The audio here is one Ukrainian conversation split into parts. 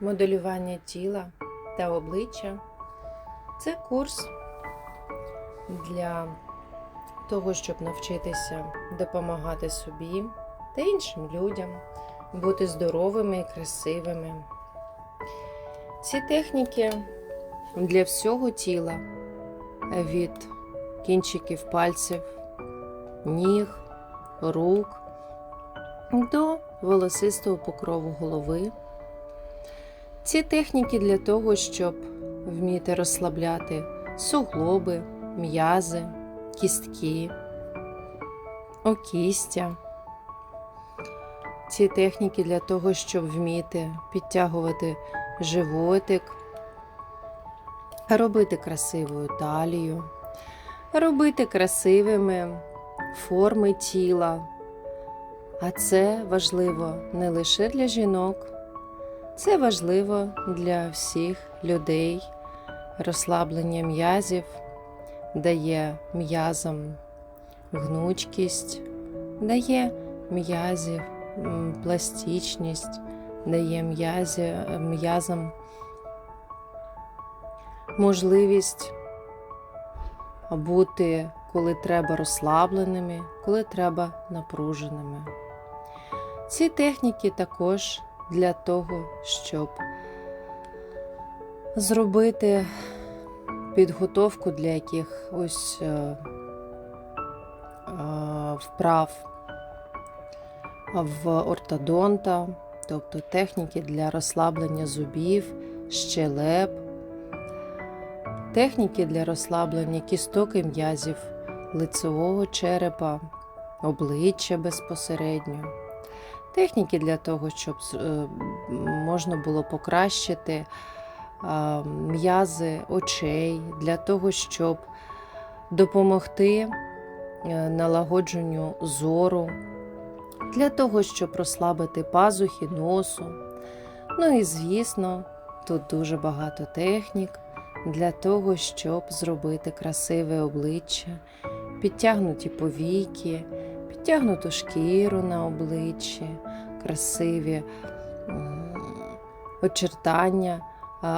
моделювання тіла та обличчя це курс для того, щоб навчитися допомагати собі та іншим людям бути здоровими і красивими. Ці техніки для всього тіла від кінчиків пальців, ніг, рук до волосистого покрову голови. Ці техніки для того, щоб вміти розслабляти суглоби, м'язи, кістки, окістя. Ці техніки для того, щоб вміти підтягувати животик, робити красивою талію, робити красивими форми тіла. А це важливо не лише для жінок, це важливо для всіх людей. Розслаблення м'язів дає м'язам гнучкість, дає м'язів пластичність, дає м'язам можливість бути, коли треба розслабленими, коли треба напруженими. Ці техніки також для того, щоб зробити підготовку для якихось е, е, вправ в ортодонта, тобто техніки для розслаблення зубів, щелеп, техніки для розслаблення кісток і м'язів, лицевого черепа, обличчя безпосередньо. Техніки для того, щоб е, можна було покращити м'язи очей, для того, щоб допомогти е, налагодженню зору, для того, щоб розслабити пазухи носу. Ну і, звісно, тут дуже багато технік для того, щоб зробити красиве обличчя, підтягнуті повіки, підтягнуту шкіру на обличчі, красиві очертання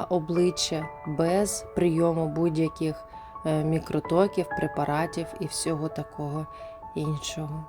обличчя без прийому будь-яких е, мікротоків, препаратів і всього такого іншого.